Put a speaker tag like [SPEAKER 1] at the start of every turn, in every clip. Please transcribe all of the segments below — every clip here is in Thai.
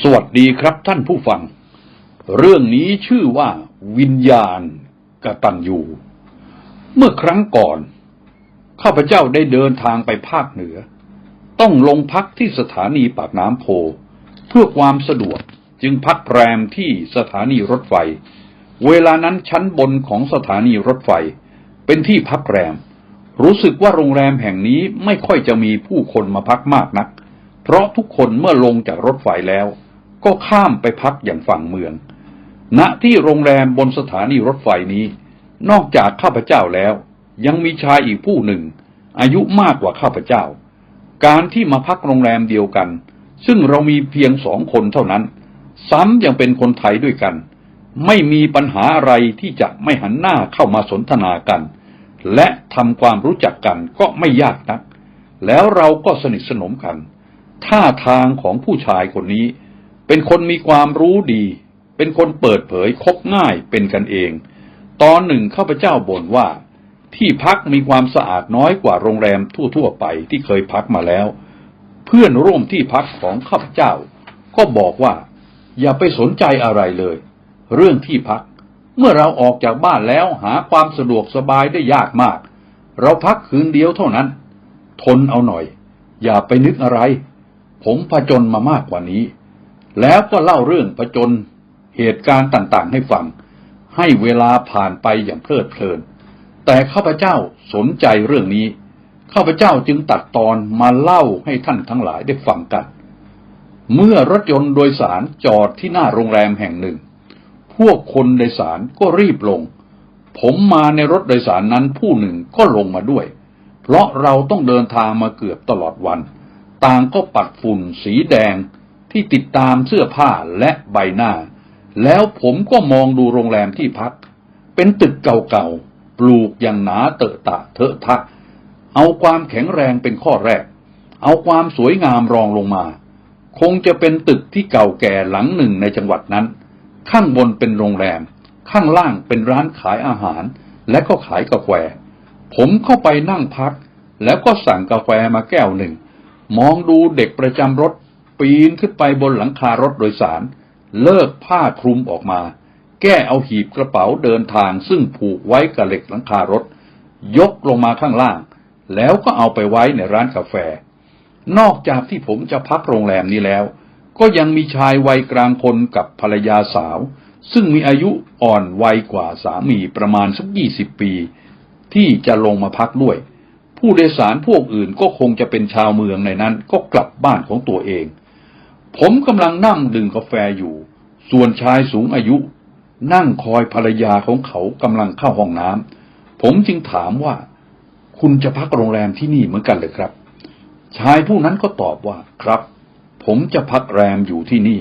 [SPEAKER 1] สวัสดีครับท่านผู้ฟัง เรื่องนี้ชื่อว่าวิญญาณกตัญญูเมื่อครั้งก่อน ข้าพเจ้าได้เดินทางไปภาคเหนือ ต้องลงพักที่สถานีปากน้ำโพ เพื่อความสะดวกจึงพักแรมที่สถานีรถไฟ เวลานั้นชั้นบนของสถานีรถไฟ เป็นที่พักแรม รู้สึกว่าโรงแรมแห่งนี้ไม่ค่อยจะมีผู้คนมาพักมากนัก เพราะทุกคนเมื่อลงจากรถไฟแล้ว ก็ข้ามไปพักอย่างฝั่งเมือง ณที่โรงแรมบนสถานีรถไฟนี้ นอกจากข้าพเจ้าแล้ว ยังมีชายอีกผู้หนึ่ง อายุมากกว่าข้าพเจ้า การที่มาพักโรงแรมเดียวกัน ซึ่งเรามีเพียงสองคนเท่านั้น ซ้ำยังเป็นคนไทยด้วยกัน ไม่มีปัญหาอะไรที่จะไม่หันหน้าเข้ามาสนทนากัน และทำความรู้จักกันก็ไม่ยากนัก แล้วเราก็สนิทสนมกัน ท่าทางของผู้ชายคนนี้ เป็นคนมีความรู้ดี เป็นคนเปิดเผยคบง่ายเป็นกันเอง ตอนหนึ่งข้าพเจ้าบ่นว่า ที่พักมีความสะอาดน้อยกว่าโรงแรมทั่วๆไปที่เคยพักมาแล้ว เพื่อนร่วมที่พักของข้าพเจ้า ก็บอกว่า อย่าไปสนใจอะไรเลย เรื่องที่พัก เมื่อเราออกจากบ้านแล้วหาความสะดวกสบายได้ยากมาก เราพักคืนเดียวเท่านั้น ทนเอาหน่อย อย่าไปนึกอะไร ผมผจญมามากกว่านี้ แล้วก็เล่าเรื่องผจญเหตุการณ์ต่างๆ ให้ฟัง ให้เวลาผ่านไปอย่างเพลิดเพลิน แต่ข้าพเจ้าสนใจเรื่องนี้ ข้าพเจ้าจึงตัดตอนมาเล่าให้ท่านทั้งหลายได้ฟังกัน เมื่อรถยนต์โดยสารจอดที่หน้าโรงแรมแห่งหนึ่ง พวกคนโดยสารก็รีบลง ผมมาในรถโดยสารนั้นผู้หนึ่งก็ลงมาด้วย เพราะเราต้องเดินทางมาเกือบตลอดวัน ต่างก็ปัดฝุ่นสีแดง ที่ติดตามเสื้อผ้าและใบหน้า แล้วผมก็มองดูโรงแรมที่พัก เป็นตึกเก่าๆ ปลูกอย่างหนาเตอะตะเถอะทะ เอาความแข็งแรงเป็นข้อแรก เอาความสวยงามรองลงมา คงจะเป็นตึกที่เก่าแก่หลังหนึ่งในจังหวัดนั้น ข้างบนเป็นโรงแรม ข้างล่างเป็นร้านขายอาหาร และก็ขายกาแฟ ผมเข้าไปนั่งพัก แล้วก็สั่งกาแฟมาแก้วหนึ่ง มองดูเด็กประจำรถ ปีนขึ้นไปบนหลังคารถโดยสาร เลิกผ้าคลุมออกมา แก้เอาหีบกระเป๋าเดินทางซึ่งผูกไว้กับเหล็กหลังคารถ ยกลงมาข้างล่าง แล้วก็เอาไปไว้ในร้านกาแฟ นอกจากที่ผมจะพักโรงแรมนี้แล้ว ก็ยังมีชายวัยกลางคนกับภรรยาสาว ซึ่งมีอายุอ่อนวัยกว่าสามีประมาณสักยี่สิบปี ที่จะลงมาพักด้วยผู้โดยสารพวกอื่นก็คงจะเป็นชาวเมืองในนั้นก็กลับบ้านของตัวเอง ผมกำลังนั่งดื่มกาแฟอยู่ ส่วนชายสูงอายุ นั่งคอยภรรยาของเขากำลังเข้าห้องน้ำผมจึงถามว่า คุณจะพักโรงแรมที่นี่เหมือนกันเลยครับ ชายผู้นั้นก็ตอบว่าครับ ผมจะพักแรมอยู่ที่นี่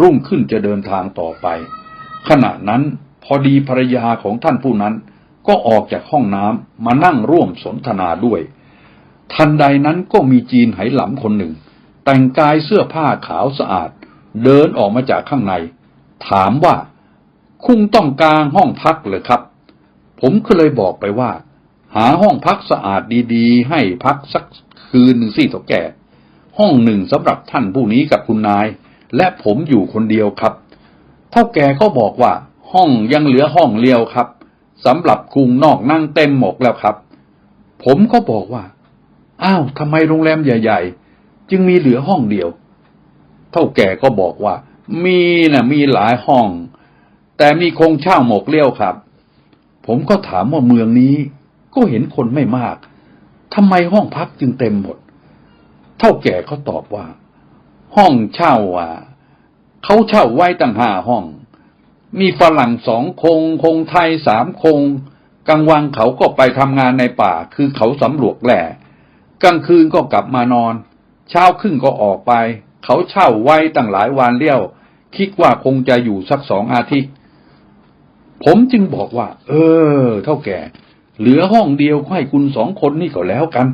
[SPEAKER 1] รุ่งขึ้นจะเดินทางต่อไป ขณะนั้นพอดีภรรยาของท่านผู้นั้น ก็ออกจากห้องน้ำมานั่งร่วมสนทนาด้วย ทันใดนั้นก็มีจีนไหหลำคนหนึ่ง แต่งกายเสื้อผ้าขาวสะอาด เดินออกมาจากข้างใน ถามว่า คุณต้องการห้องพักเหรือครับ ผมก็เลยบอกไปว่า หาห้องพักสะอาดดีๆ ให้พักสักคืนหนึ่งสิถกแก่ ห้องหนึ่งสำหรับท่านผู้นี้กับคุณนาย และผมอยู่คนเดียวครับ เท่าแก่ก็บอกว่า ห้องยังเหลือห้องเลียวครับสำหรับคุงนอกนั่งเต็มหมกแล้วครับ ผมก็บอกว่า อ้าวทำไมโรงแรมใหญ่ ๆ จึงมีเหลือห้องเดียว เท่าแก่ก็บอกว่า มีนะมีหลายห้อง แต่มีคงเช่าหมกเลี้ยวครับ ผมก็ถามว่าเมืองนี้ ก็เห็นคนไม่มากทำไมห้องพักจึงเต็มหมด เท่าแก่เขาตอบว่า ห้องเช่าอะเขาเช่าไว้ตั้งห้าห้อง มีฝรั่งสองคง คงไทยสามคงกลางวันเขาก็ไปทำงานในป่า คือเขาสำรวจแหล่กลางคืนก็กลับมานอน เช้าขึ้นก็ออกไป เขาเช่าไว้ตั้งหลายวันเลี้ยว คิดว่าคงจะอยู่สักสองอาทิตย์ ผมจึงบอกว่า เออ เท่าแก่ เหลือห้องเดียวให้คุณสองคนนี่ก็แล้วกัน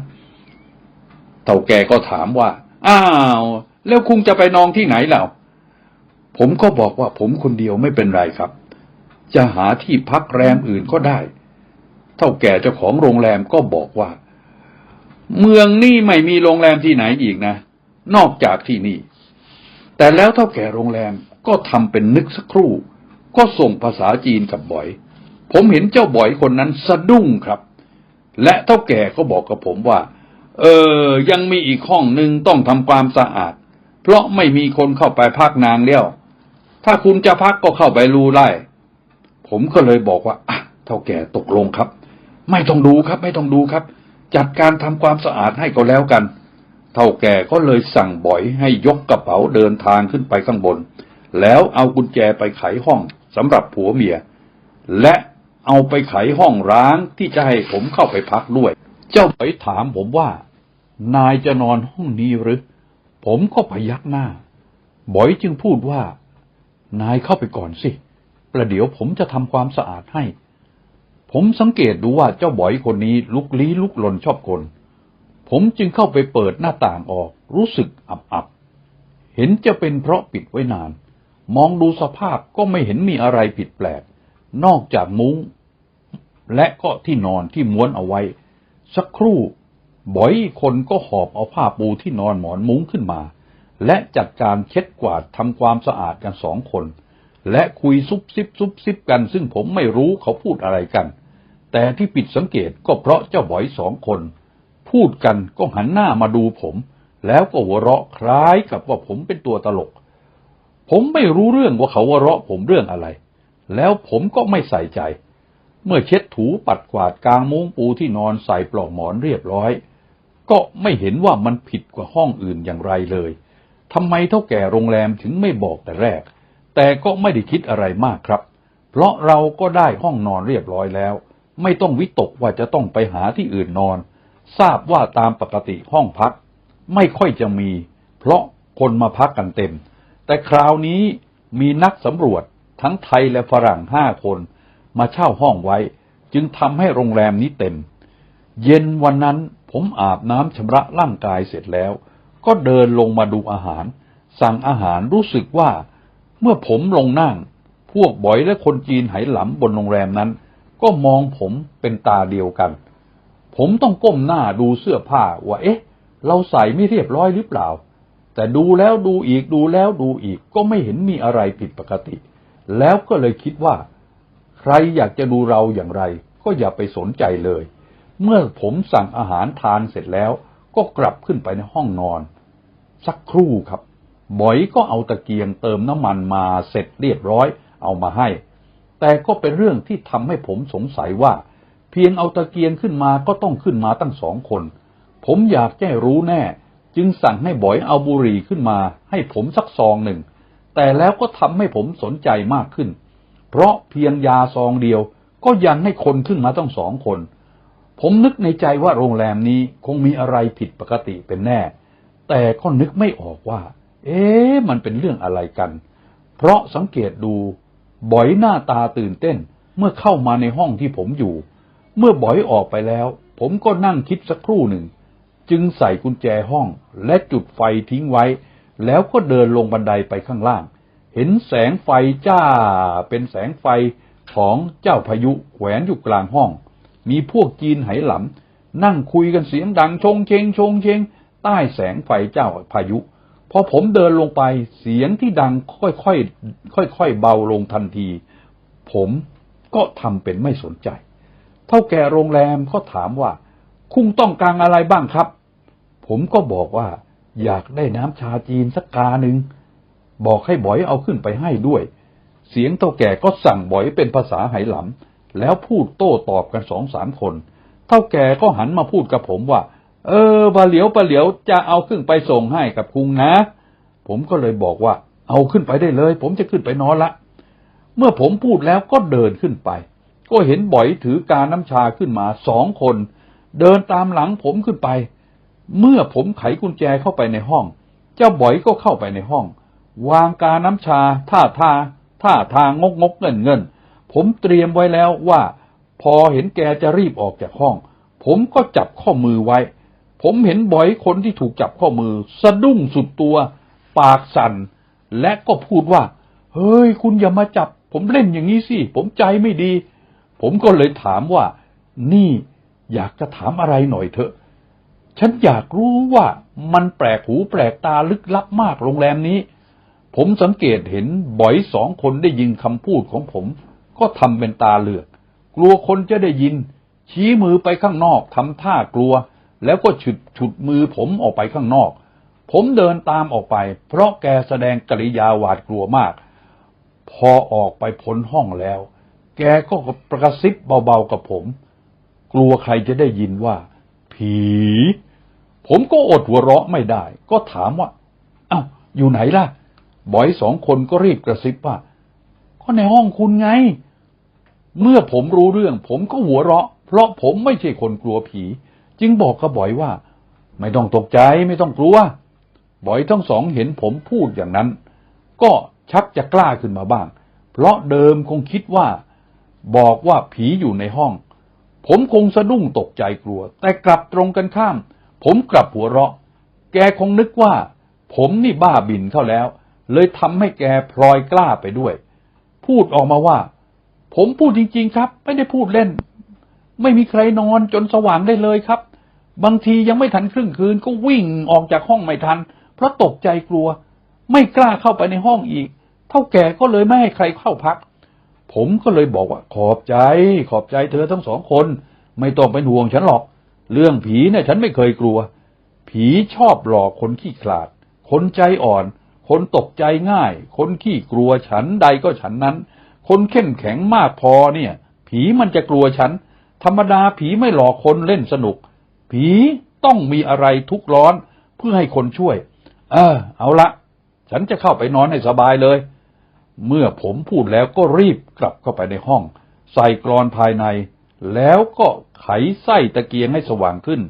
[SPEAKER 1] เท่าแก่ก็ถามว่า อ้าว แล้วคุณจะไปนอนที่ไหนเล่าผมก็บอกว่าผมคนเดียวไม่เป็นไรครับ จะหาที่พักแรมอื่นก็ได้ เท่าแก่เจ้าของโรงแรมก็บอกว่า เมืองนี่ไม่มีโรงแรมที่ไหนอีกนะ นอกจากที่นี่ แต่แล้วเท่าแก่โรงแรมก็ทำเป็นนึกสักครู่ ก็ส่งภาษาจีนกับบอย ผมเห็นเจ้าบอยคนนั้นสะดุ้งครับ และเท่าแก่ก็บอกกับผมว่า เออ ยังมีอีกห้องหนึ่งต้องทำความสะอาด เพราะไม่มีคนเข้าไปพักนางเลี้ยวถ้าคุณจะพักก็เข้าไปรูไล่ผมก็เลยบอกว่าอะเท่าแก่ตกลงครับ ไม่ต้องดูครับ ไม่ต้องดูครับ จัดการทำความสะอาดให้ก็แล้วกัน เท่าแก่ก็เลยสั่งบ่อยให้ยกกระเป๋าเดินทางขึ้นไปข้างบน แล้วเอากุญแจไปไขห้องสำหรับผัวเมีย และเอาไปไขห้องร้างที่จะให้ผมเข้าไปพักด้วย เจ้าบ่อยถามผมว่า นายจะนอนห้องนี้หรือ ผมก็พยักหน้าบ่อยจึงพูดว่า นายเข้าไปก่อนสิ ประเดี๋ยวผมจะทำความสะอาดให้ ผมสังเกตดูว่าเจ้าบอยคนนี้ลุกลี้ลุกลนชอบคน ผมจึงเข้าไปเปิดหน้าต่างออก รู้สึกอับอับ เห็นจะเป็นเพราะปิดไว้นาน มองดูสภาพก็ไม่เห็นมีอะไรผิดแปลก นอกจากมุ้ง และก็ที่นอนที่ม้วนเอาไว้ สักครู่บอยคนก็หอบเอาผ้าปูที่นอนหมอนมุ้งขึ้นมา และจัดการเช็ดกวาดทำความสะอาดกันสองคน และคุยซุบซิบซุบซิบกัน ซึ่งผมไม่รู้เขาพูดอะไรกัน แต่ที่ผิดสังเกตก็เพราะเจ้าบอยสองคน พูดกันก็หันหน้ามาดูผม แล้วก็หัวเราะคล้ายกับว่าผมเป็นตัวตลก ผมไม่รู้เรื่องว่าเขาหัวเราะผมเรื่องอะไร แล้วผมก็ไม่ใส่ใจ เมื่อเช็ดถูปัดกวาดกลางมุ้งปูที่นอนใส่ปลอกหมอนเรียบร้อย ก็ไม่เห็นว่ามันผิดกว่าห้องอื่นอย่างไรเลยทำไมเท่าแก่โรงแรมถึงไม่บอกแต่แรก แต่ก็ไม่ได้คิดอะไรมากครับ เพราะเราก็ได้ห้องนอนเรียบร้อยแล้ว ไม่ต้องวิตกว่าจะต้องไปหาที่อื่นนอน ทราบว่าตามปกติห้องพัก ไม่ค่อยจะมี เพราะคนมาพักกันเต็ม แต่คราวนี้มีนักสำรวจทั้งไทยและฝรั่งห้าคนมาเช่าห้องไว้ จึงทำให้โรงแรมนี้เต็ม เย็นวันนั้นผมอาบน้ำชำระร่างกายเสร็จแล้ว ก็เดินลงมาดูอาหาร สั่งอาหารรู้สึกว่า เมื่อผมลงนั่ง พวกบอยและคนจีนไหหลำบนโรงแรมนั้น ก็มองผมเป็นตาเดียวกัน ผมต้องก้มหน้าดูเสื้อผ้าว่า เอ๊ะ เราใส่ไม่เรียบร้อยหรือเปล่า แต่ดูแล้วดูอีกดูแล้วดูอีกก็ไม่เห็นมีอะไรผิดปกติ แล้วก็เลยคิดว่า ใครอยากจะดูเราอย่างไร ก็อย่าไปสนใจเลย เมื่อผมสั่งอาหารทานเสร็จแล้ว ก็กลับขึ้นไปในห้องนอน สักครู่ครับ บอยก็เอาตะเกียงเติมน้ำมันมาเสร็จเรียบร้อยเอามาให้ แต่ก็เป็นเรื่องที่ทำให้ผมสงสัยว่า เพียงเอาตะเกียงขึ้นมาก็ต้องขึ้นมาตั้งสองคน ผมอยากแจ้รู้แน่ จึงสั่งให้บอยเอาบุหรี่ขึ้นมา ให้ผมสักซองหนึ่ง แต่แล้วก็ทำให้ผมสนใจมากขึ้น เพราะเพียงยาซองเดียวก็ยันให้คนขึ้นมาต้องสองคน ผมนึกในใจว่าโรงแรมนี้คงมีอะไรผิดปกติเป็นแน่ แต่ก็นึกไม่ออกว่า เอ๊ะมันเป็นเรื่องอะไรกัน เพราะสังเกตดูบอยหน้าตาตื่นเต้น เมื่อเข้ามาในห้องที่ผมอยู่ เมื่อบอยออกไปแล้ว ผมก็นั่งคิดสักครู่หนึ่ง จึงใส่กุญแจห้องและจุดไฟทิ้งไว้ แล้วก็เดินลงบันไดไปข้างล่าง เห็นแสงไฟจ้า เป็นแสงไฟของเจ้าพายุแขวนอยู่กลางห้อง มีพวกจีนไหหลำนั่งคุยกันเสียงดังชงเชงชงเชงใต้แสงไฟเจ้าพายุ พอผมเดินลงไปเสียงที่ดังค่อยๆค่อยๆเบาลงทันที ผมก็ทำเป็นไม่สนใจ เท่าแก่โรงแรมก็ถามว่า คุณต้องการอะไรบ้างครับ ผมก็บอกว่า อยากได้น้ำชาจีนสักกาหนึ่งบอกให้บอยเอาขึ้นไปให้ด้วย เสียงเท่าแก่ก็สั่งบอยเป็นภาษาไหหลำแล้วพูดโต้ตอบกันสองสามคน เท่าแก่ก็หันมาพูดกับผมว่า เออปลาเหลียวปลาเหลียวจะเอาขึ้นไปส่งให้กับคุงนะ ผมก็เลยบอกว่า เอาขึ้นไปได้เลย ผมจะขึ้นไปนอนละ เมื่อผมพูดแล้วก็เดินขึ้นไป ก็เห็นบ่อยถือการน้ำชาขึ้นมาสองคน เดินตามหลังผมขึ้นไป เมื่อผมไขกุญแจเข้าไปในห้อง เจ้าบ่อยก็เข้าไปในห้อง วางกาน้ำชา ท่าทาท่าทางงกงกเงินเงินผมเตรียมไว้แล้วว่า พอเห็นแกจะรีบออกจากห้อง ผมก็จับข้อมือไว้ ผมเห็นบ่อยคนที่ถูกจับข้อมือ สะดุ้งสุดตัว ปากสั่น และก็พูดว่า เฮ้ย คุณอย่ามาจับ ผมเล่นอย่างนี้สิ ผมใจไม่ดี ผมก็เลยถามว่า นี่อยากจะถามอะไรหน่อยเถอะ ฉันอยากรู้ว่ามันแปลกหูแปลกตาลึกลับมากโรงแรมนี้ ผมสังเกตเห็นบ่อยสองคนได้ยินคำพูดของผม ก็ทำเป็นตาเหลือก กลัวคนจะได้ยิน ชี้มือไปข้างนอกทำท่ากลัว แล้วก็ฉุดฉุดมือผมออกไปข้างนอก ผมเดินตามออกไป เพราะแกแสดงกริยาหวาดกลัวมาก พอออกไปพ้นห้องแล้ว แกก็กระซิบเบาๆกับผม กลัวใครจะได้ยินว่า ผี ผมก็อดหัวเราะไม่ได้ ก็ถามว่า เอ้า อยู่ไหนล่ะ บอยสองคนก็รีบกระซิบว่า ก็ในห้องคุณไง เมื่อผมรู้เรื่อง ผมก็หัวเราะ เพราะผมไม่ใช่คนกลัวผี จึงบอกกับบอยว่า ไม่ต้องตกใจไม่ต้องกลัวบอยทั้งสองเห็นผมพูดอย่างนั้น ก็ชักจะกล้าขึ้นมาบ้าง เพราะเดิมคงคิดว่า บอกว่าผีอยู่ในห้อง ผมคงสะดุ้งตกใจกลัว แต่กลับตรงกันข้าม ผมกลับหัวเราะ แกคงนึกว่า ผมนี่บ้าบินเข้าแล้ว เลยทำให้แกพลอยกล้าไปด้วย พูดออกมาว่า ผมพูดจริง ๆ ครับ ไม่ได้พูดเล่น ไม่มีใครนอนจนสว่างได้เลยครับ บางทียังไม่ทันครึ่งคืนก็วิ่งออกจากห้องไม่ทัน เพราะตกใจกลัว ไม่กล้าเข้าไปในห้องอีก เท่าแก่ก็เลยไม่ให้ใครเข้าพัก ผมก็เลยบอกว่า ขอบใจ ขอบใจเธอทั้งสองคน ไม่ต้องเป็นห่วงฉันหรอก เรื่องผีเนี่ยฉันไม่เคยกลัว ผีชอบหลอกคนขี้ขลาด คนใจอ่อน คนตกใจง่าย คนขี้กลัวฉันใดก็ฉันนั้น คนเข้มแข็งมากพอเนี่ย ผีมันจะกลัวฉัน ธรรมดาผีไม่หลอกคนเล่นสนุก ผีต้องมีอะไรทุกข์ร้อนเพื่อให้คนช่วย เออ เอาละ ฉันจะเข้าไปนอนให้สบายเลย เมื่อผมพูดแล้วก็รีบกลับเข้าไปในห้อง ใส่กรอนภายใน แล้วก็ไขไส้ตะเกียงให้สว่างขึ้น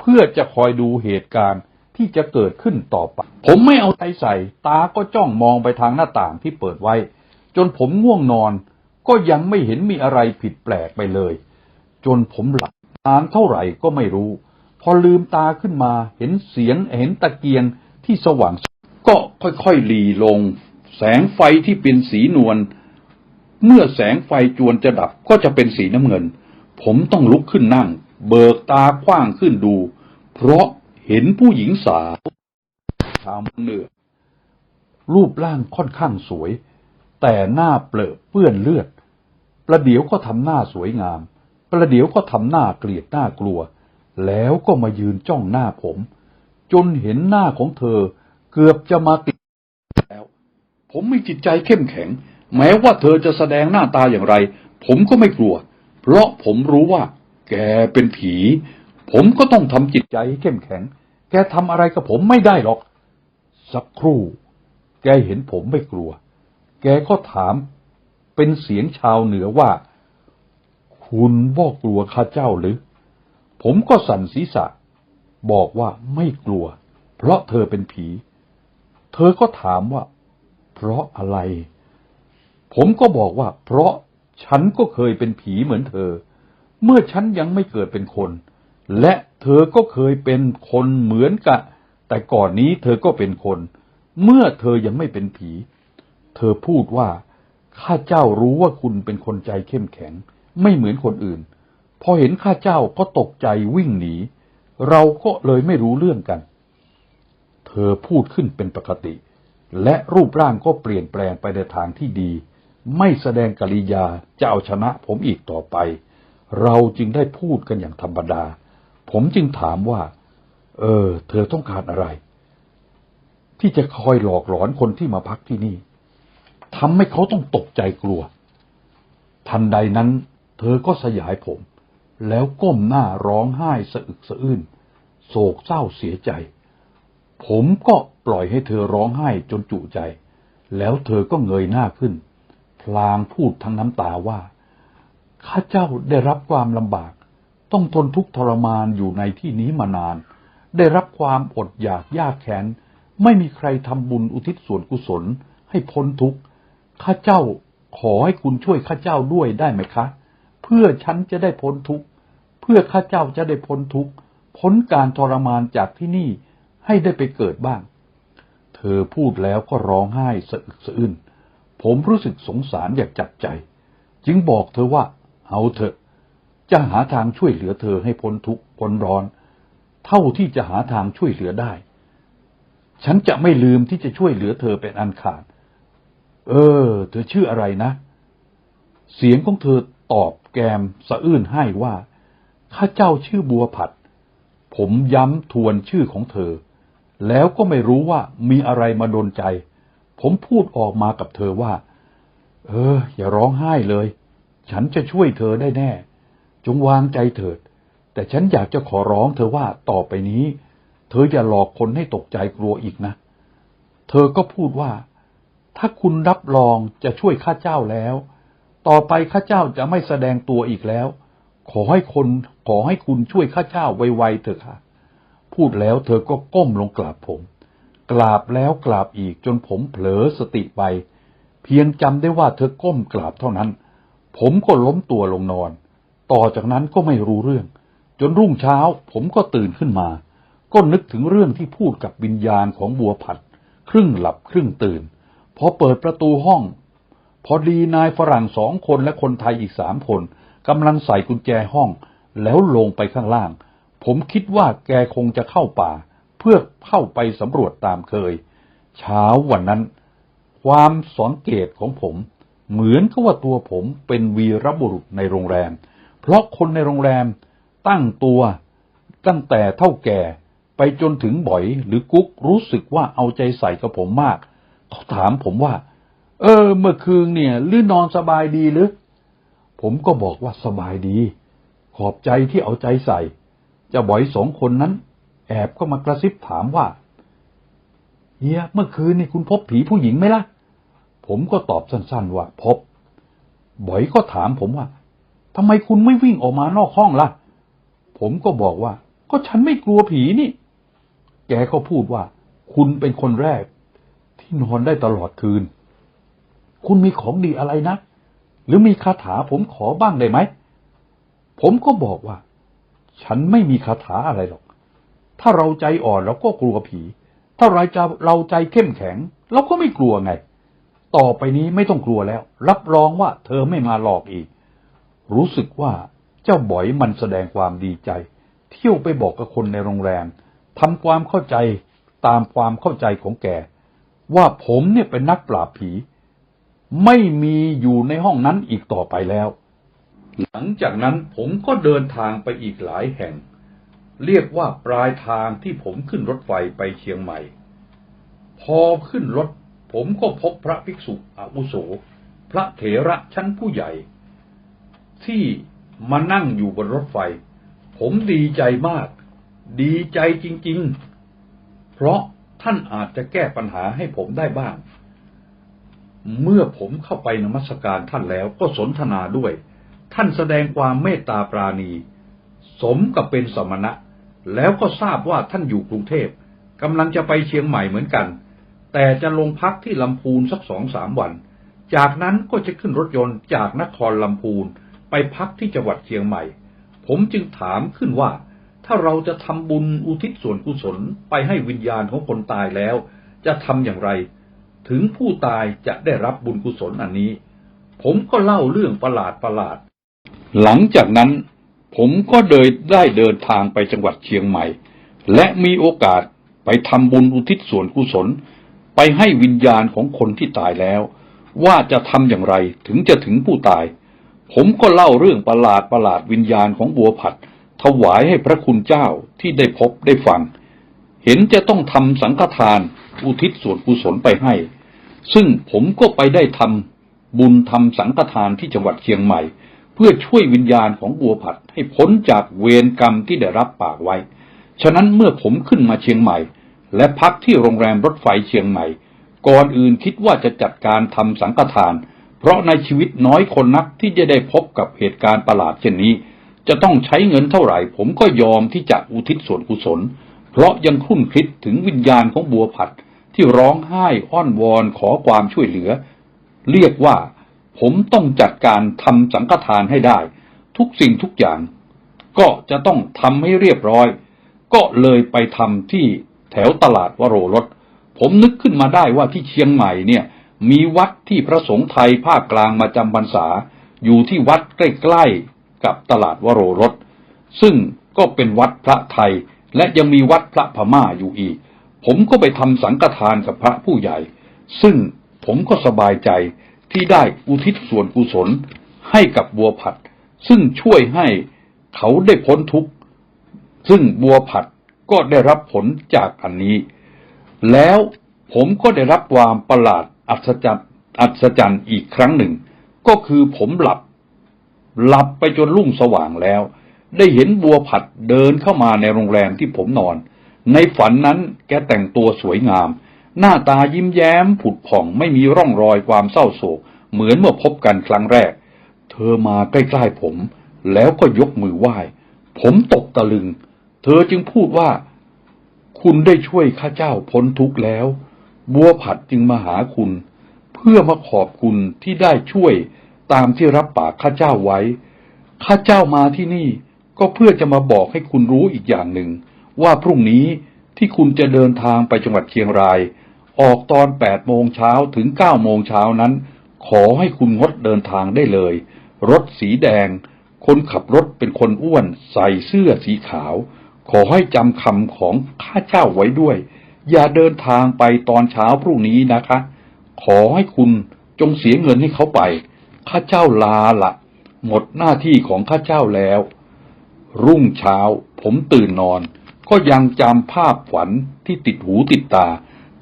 [SPEAKER 1] เพื่อจะคอยดูเหตุการณ์ที่จะเกิดขึ้นต่อไป ผมไม่เอาใจใส่ ตาก็จ้องมองไปทางหน้าต่างที่เปิดไว้ จนผมง่วงนอน ก็ยังไม่เห็นมีอะไรผิดแปลกไปเลย จนผมหลับนานเท่าไหร่ก็ไม่รู้ พอลืมตาขึ้นมาเห็นเสียงเห็นตะเกียงที่สว่าง ก็ค่อยๆหลีลง แสงไฟที่เป็นสีนวลเมื่อแสงไฟจวนจะดับก็จะเป็นสีน้ำเงิน ผมต้องลุกขึ้นนั่ง เบิกตาคว้างขึ้นดู เพราะเห็นผู้หญิงสาวชาวเนือรูปร่างค่อนข้างสวย แต่หน้าเปลอะเปื้อนเลือด ประเดี๋ยวก็ทำหน้าสวยงาม ประเดี๋ยวก็ทำหน้าเกลียดหน้ากลัว แล้วก็มายืนจ้องหน้าผม จนเห็นหน้าของเธอ เกือบจะมาติดแล้ว ผมมีจิตใจเข้มแข็ง แม้ว่าเธอจะแสดงหน้าตาอย่างไร ผมก็ไม่กลัว เพราะผมรู้ว่า แกเป็นผี ผมก็ต้องทำจิตใจเข้มแข็ง แกทำอะไรกับผมไม่ได้หรอก สักครู่ แกเห็นผมไม่กลัว แกก็ถาม เป็นเสียงชาวเหนือว่า คุณว่ากลัวข้าเจ้าหรือ ผมก็สั่นศีรษะ บอกว่าไม่กลัว เพราะเธอเป็นผี เธอก็ถามว่า เพราะอะไร ผมก็บอกว่า เพราะฉันก็เคยเป็นผีเหมือนเธอ เมื่อฉันยังไม่เกิดเป็นคน และเธอก็เคยเป็นคนเหมือนกันแต่ก่อนนี้เธอก็เป็นคน เมื่อเธอยังไม่เป็นผี เธอพูดว่าข้าเจ้ารู้ว่าคุณเป็นคนใจเข้มแข็ง ไม่เหมือนคนอื่น พอเห็นข้าเจ้าก็ตกใจวิ่งหนี เราก็เลยไม่รู้เรื่องกัน เธอพูดขึ้นเป็นปกติ และรูปร่างก็เปลี่ยนแปลงไปในทางที่ดี ไม่แสดงกริยาจะเอาชนะผมอีกต่อไป เราจึงได้พูดกันอย่างธรรมดา ผมจึงถามว่า เออ เธอต้องการอะไร ที่จะคอยหลอกหลอนคนที่มาพักที่นี่ทำให้เขาต้องตกใจกลัว ทันใดนั้น เธอก็สยายผม แล้วก้มหน้าร้องไห้สะอึกสะอื้นโศกเศร้าเสียใจ ผมก็ปล่อยให้เธอร้องไห้จนจุใจ แล้วเธอก็เงยหน้าขึ้น พลางพูดทั้งน้ำตาว่า ข้าเจ้าได้รับความลำบาก ต้องทนทุกข์ทรมานอยู่ในที่นี้มานาน ได้รับความอดอยากยากแค้น ไม่มีใครทำบุญอุทิศส่วนกุศลให้พ้นทุกข์ ข้าเจ้าขอให้คุณช่วยข้าเจ้าด้วยได้ไหมคะ เพื่อฉันจะได้พ้นทุกข์ เพื่อข้าเจ้าจะได้พ้นทุกข์พ้นการทรมานจากที่นี่ให้ได้ไปเกิดบ้าง เธอพูดแล้วก็ร้องไห้สะอึกสะอื้นผมรู้สึกสงสารอยากจับใจ จึงบอกเธอว่า เอาเถอะ จะหาทางช่วยเหลือเธอให้พ้นทุกข์พ้นร้อน เท่าที่จะหาทางช่วยเหลือได้ ฉันจะไม่ลืมที่จะช่วยเหลือเธอเป็นอันขาด เออ เธอชื่ออะไรนะ เสียงของเธอตอบ แกมสะอื้นให้ว่าข้าเจ้าชื่อบัวผัด ผมย้ำทวนชื่อของเธอ แล้วก็ไม่รู้ว่ามีอะไรมาโดนใจ ผมพูดออกมากับเธอว่า เออ อย่าร้องไห้เลย ฉันจะช่วยเธอได้แน่ จงวางใจเถิด แต่ฉันอยากจะขอร้องเธอว่าต่อไปนี้ เธออย่าหลอกคนให้ตกใจกลัวอีกนะ เธอก็พูดว่า ถ้าคุณรับรองจะช่วยข้าเจ้าแล้ว ต่อไปข้าเจ้าจะไม่แสดงตัวอีกแล้ว ขอให้คนขอให้คุณช่วยข้าเจ้าไวๆเถอะค่ะ พูดแล้วเธอก็ก้มลงกราบผม กราบแล้วกราบอีกจนผมเผลอสติไป เพียงจำได้ว่าเธอก้มกราบเท่านั้น ผมก็ล้มตัวลงนอน ต่อจากนั้นก็ไม่รู้เรื่อง จนรุ่งเช้าผมก็ตื่นขึ้นมา ก็นึกถึงเรื่องที่พูดกับวิญญาณของบัวผัด ครึ่งหลับครึ่งตื่น พอเปิดประตูห้อง พอดีนายฝรั่งสองคนและคนไทยอีกสามคนกำลังใส่กุญแจห้อง แล้วลงไปข้างล่าง ผมคิดว่าแกคงจะเข้าป่า เพื่อเข้าไปสำรวจตามเคย เช้าวันนั้น ความสังเกตของผม เหมือนกับว่าตัวผมเป็นวีรบุรุษในโรงแรม เพราะคนในโรงแรมตั้งตัวตั้งแต่เท่าแก่ไปจนถึงบ่อยหรือกุ๊กรู้สึกว่าเอาใจใส่กับผมมาก เขาถามผมว่า เออ เมื่อคืนเนี่ยลือนอนสบายดีหรือ ผมก็บอกว่าสบายดี ขอบใจที่เอาใจใส่ จะบ่อยสองคนนั้น แอบก็มากระซิบถามว่าเฮียเมื่อคืนนี่คุณพบผีผู้หญิงไหมล่ะ ผมก็ตอบสั้นๆว่าพบ บ่อยก็ถามผมว่าทำไมคุณไม่วิ่งออกมานอกห้องล่ะ ผมก็บอกว่า ก็ฉันไม่กลัวผีนี่ แกก็พูดว่า คุณเป็นคนแรก ที่นอนได้ตลอดคืน คุณมีของดีอะไรนะ หรือมีคาถาผมขอบ้างได้ไหม ผมก็บอกว่า ฉันไม่มีคาถาอะไรหรอก ถ้าเราใจอ่อนเราก็กลัวผี ถ้าเราจะเราใจเข้มแข็ง เราก็ไม่กลัวไง ต่อไปนี้ไม่ต้องกลัวแล้ว รับรองว่าเธอไม่มาหลอกอีก รู้สึกว่าเจ้าบอยมันแสดงความดีใจ เที่ยวไปบอกกับคนในโรงแรมทำความเข้าใจตามความเข้าใจของแกว่าผมเนี่ยเป็นนักปราบผี ไม่มีอยู่ในห้องนั้นอีกต่อไปแล้ว หลังจากนั้นผมก็เดินทางไปอีกหลายแห่ง เรียกว่าปลายทางที่ผมขึ้นรถไฟไปเชียงใหม่ พอขึ้นรถ ผมก็พบพระภิกษุอาวุโส พระเถระชั้นผู้ใหญ่ ที่มานั่งอยู่บนรถไฟ ผมดีใจมาก ดีใจจริง ๆ เพราะท่านอาจจะแก้ปัญหาให้ผมได้บ้าง เมื่อผมเข้าไปนมัสการท่านแล้วก็สนทนาด้วย ท่านแสดงความเมตตาปราณี สมกับเป็นสมณะ แล้วก็ทราบว่าท่านอยู่กรุงเทพกำลังจะไปเชียงใหม่เหมือนกัน แต่จะลงพักที่ลำพูนสักสองสามวัน จากนั้นก็จะขึ้นรถยนต์จากนครลำพูนไปพักที่จังหวัดเชียงใหม่ ผมจึงถามขึ้นว่า ถ้าเราจะทำบุญอุทิศส่วนกุศลไปให้วิญญาณของคนตายแล้ว จะทำอย่างไร ถึงผู้ตายจะได้รับบุญกุศลอันนี้ ผมก็เล่าเรื่องประหลาดประหลาด หลังจากนั้นผมก็เดินได้เดินทางไปจังหวัดเชียงใหม่ และมีโอกาสไปทำบุญอุทิศส่วนกุศล ไปให้วิญญาณของคนที่ตายแล้ว ว่าจะทำอย่างไรถึงจะถึงผู้ตาย ผมก็เล่าเรื่องประหลาดประหลาดวิญญาณของบัวผัด ถวายให้พระคุณเจ้าที่ได้พบได้ฟัง เห็นจะต้องทำสังฆทาน อุทิศส่วนกุศลไปให้ ซึ่งผมก็ไปได้ทำบุญทำสังฆทานที่จังหวัดเชียงใหม่ เพื่อช่วยวิญญาณของบัวผัดให้พ้นจากเวรกรรมที่ได้รับปากไว้ ฉะนั้นเมื่อผมขึ้นมาเชียงใหม่ และพักที่โรงแรมรถไฟเชียงใหม่ ก่อนอื่นคิดว่าจะจัดการทำสังฆทาน เพราะในชีวิตน้อยคนนักที่จะได้พบกับเหตุการณ์ประหลาดเช่นนี้ จะต้องใช้เงินเท่าไหร่ ผมก็ยอมที่จะอุทิศส่วนกุศลเพราะยังคลุ่นคิดถึงวิญญาณของบัวผัด ที่ร้องไห้อ้อนวอนขอความช่วยเหลือ เรียกว่า ผมต้องจัดการทำสังฆทานให้ได้ ทุกสิ่งทุกอย่าง ก็จะต้องทำให้เรียบร้อย ก็เลยไปทำที่แถวตลาดวโรรสผมนึกขึ้นมาได้ว่าที่เชียงใหม่เนี่ย มีวัดที่พระสงฆ์ไทยภาคกลางมาจำพรรษา อยู่ที่วัดใกล้ๆกับตลาดวโรรสซึ่งก็เป็นวัดพระไทยและยังมีวัดพระพม่าอยู่อีก ผมก็ไปทำสังฆทานกับพระผู้ใหญ่ ซึ่งผมก็สบายใจที่ได้อุทิศส่วนกุศลให้กับบัวผัด ซึ่งช่วยให้เขาได้พ้นทุกข์ ซึ่งบัวผัดก็ได้รับผลจากอันนี้ แล้วผมก็ได้รับความประหลาดอัศจรรย์อัศจรรย์อีกครั้งหนึ่ง ก็คือผมหลับ หลับไปจนรุ่งสว่างแล้ว ได้เห็นบัวผัดเดินเข้ามาในโรงแรมที่ผมนอน ในฝันนั้นแกแต่งตัวสวยงาม หน้าตายิ้มแย้มผุดผ่องไม่มีร่องรอยความเศร้าโศก เหมือนเมื่อพบกันครั้งแรก เธอมาใกล้ๆผม แล้วก็ยกมือไหว้ ผมตกตะลึง เธอจึงพูดว่า คุณได้ช่วยข้าเจ้าพ้นทุกข์แล้ว บัวผัดจึงมาหาคุณ เพื่อมาขอบคุณที่ได้ช่วยตามที่รับปากข้าเจ้าไว้ข้าเจ้ามาที่นี่ก็เพื่อจะมาบอกให้คุณรู้อีกอย่างหนึ่ง ว่าพรุ่งนี้ที่คุณจะเดินทางไปจังหวัดเชียงราย ออกตอนแปดโมงเช้าถึงเก้าโมงเช้านั้น ขอให้คุณงดเดินทางได้เลย รถสีแดง คนขับรถเป็นคนอ้วน ใส่เสื้อสีขาว ขอให้จำคำของข้าเจ้าไว้ด้วย อย่าเดินทางไปตอนเช้าพรุ่งนี้นะคะ ขอให้คุณจงเสียเงินให้เขาไป ข้าเจ้าลาละ หมดหน้าที่ของข้าเจ้าแล้ว รุ่งเช้าผมตื่นนอน ก็ยังจำภาพฝันที่ติดหูติดตา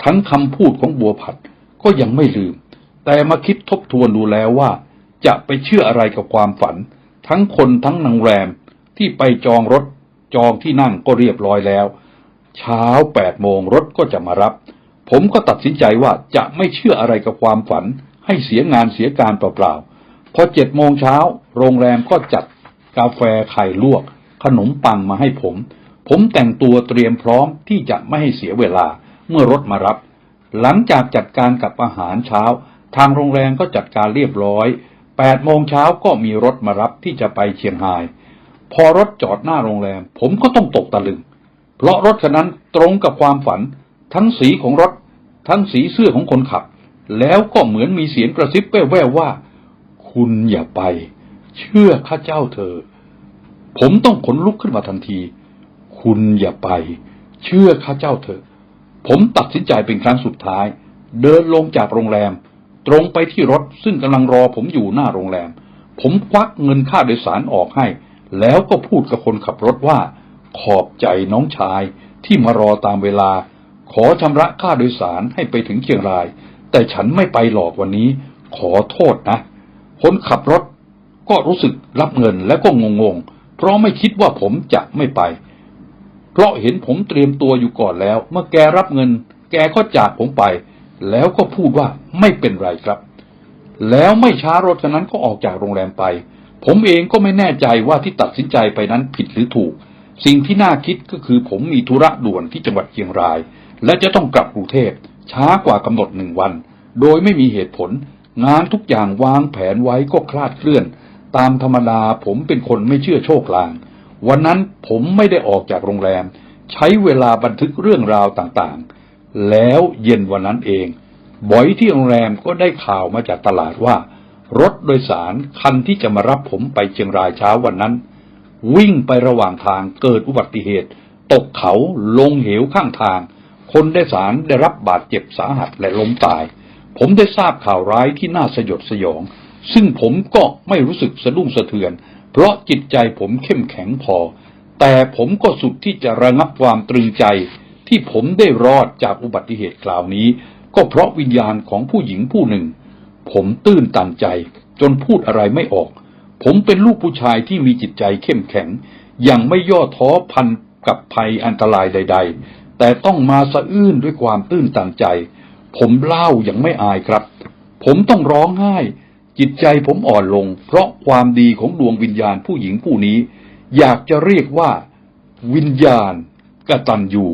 [SPEAKER 1] ทั้งคำพูดของบัวผัด ก็ยังไม่ลืม แต่มาคิดทบทวนดูแล้วว่า จะไปเชื่ออะไรกับความฝัน ทั้งคนทั้งนางแรมที่ไปจองรถจองที่นั่งก็เรียบร้อยแล้ว เช้าแปดโมงรถก็จะมารับ ผมก็ตัดสินใจว่าจะไม่เชื่ออะไรกับความฝัน ให้เสียงานเสียการเปล่าๆพอเจ็ดโมงเช้าโรงแรมก็จัดกาแฟไข่ลวก ขนมปังมาให้ผม ผมแต่งตัวเตรียมพร้อมที่จะไม่ให้เสียเวลาเมื่อรถมารับ หลังจากจัดการกับอาหารเช้า ทางโรงแรมก็จัดการเรียบร้อยแปดโมงเช้าก็มีรถมารับที่จะไปเชียงราย พอรถจอดหน้าโรงแรม ผมก็ต้องตกตะลึง เพราะรถคันนั้นตรงกับความฝัน ทั้งสีของรถ ทั้งสีเสื้อของคนขับ แล้วก็เหมือนมีเสียงกระซิบแว่วๆว่า คุณอย่าไป เชื่อข้าเจ้าเธอ ผมต้องขนลุกขึ้นมาทันที คุณอย่าไป เชื่อข้าเจ้าเถอะ ผมตัดสินใจเป็นครั้งสุดท้าย เดินลงจากโรงแรม ตรงไปที่รถซึ่งกำลังรอผมอยู่หน้าโรงแรม ผมควักเงินค่าโดยสารออกให้ แล้วก็พูดกับคนขับรถว่า ขอบใจน้องชายที่มารอตามเวลา ขอชำระค่าโดยสารให้ไปถึงเชียงราย แต่ฉันไม่ไปหลอกวันนี้ ขอโทษนะ คนขับรถก็รู้สึกรับเงินแล้วก็งงๆ เพราะไม่คิดว่าผมจะไม่ไป เพราะเห็นผมเตรียมตัวอยู่ก่อนแล้ว เมื่อแกรับเงิน แกก็จากผมไป แล้วก็พูดว่าไม่เป็นไรครับ แล้วไม่ช้ารถคันนั้นก็ออกจากโรงแรมไป ผมเองก็ไม่แน่ใจว่าที่ตัดสินใจไปนั้นผิดหรือถูก สิ่งที่น่าคิดก็คือผมมีธุระด่วนที่จังหวัดเชียงราย และจะต้องกลับกรุงเทพช้ากว่ากำหนดหนึ่งวัน โดยไม่มีเหตุผล งานทุกอย่างวางแผนไว้ก็คลาดเคลื่อน ตามธรรมดาผมเป็นคนไม่เชื่อโชคลาง วันนั้นผมไม่ได้ออกจากโรงแรม ใช้เวลาบันทึกเรื่องราวต่างๆ แล้วเย็นวันนั้นเอง บอยที่โรงแรมก็ได้ข่าวมาจากตลาดว่า รถโดยสารคันที่จะมารับผมไปเชียงรายเช้าวันนั้น วิ่งไประหว่างทางเกิดอุบัติเหตุ ตกเขาลงเหวข้างทาง คนโดยสารได้รับบาดเจ็บสาหัสและล้มตาย ผมได้ทราบข่าวร้ายที่น่าสยดสยอง ซึ่งผมก็ไม่รู้สึกสะดุ้งสะเทือน เพราะจิตใจผมเข้มแข็งพอ แต่ผมก็สุดที่จะระงับความตรึงใจ ที่ผมได้รอดจากอุบัติเหตุคราวนี้ ก็เพราะวิญญาณของผู้หญิงผู้หนึ่ง ผมตื้นตันใจ จนพูดอะไรไม่ออก ผมเป็นลูกผู้ชายที่มีจิตใจเข้มแข็ง ยังไม่ย่อท้อพันกับภัยอันตรายใด ๆ แต่ต้องมาสะอื้นด้วยความตื้นตันใจ ผมเล่าอย่างไม่อายครับ ผมต้องร้องไห้ จิตใจผมอ่อนลง เพราะความดีของดวงวิญญาณผู้หญิงผู้นี้ อยากจะเรียกว่า วิญญาณกตัญญู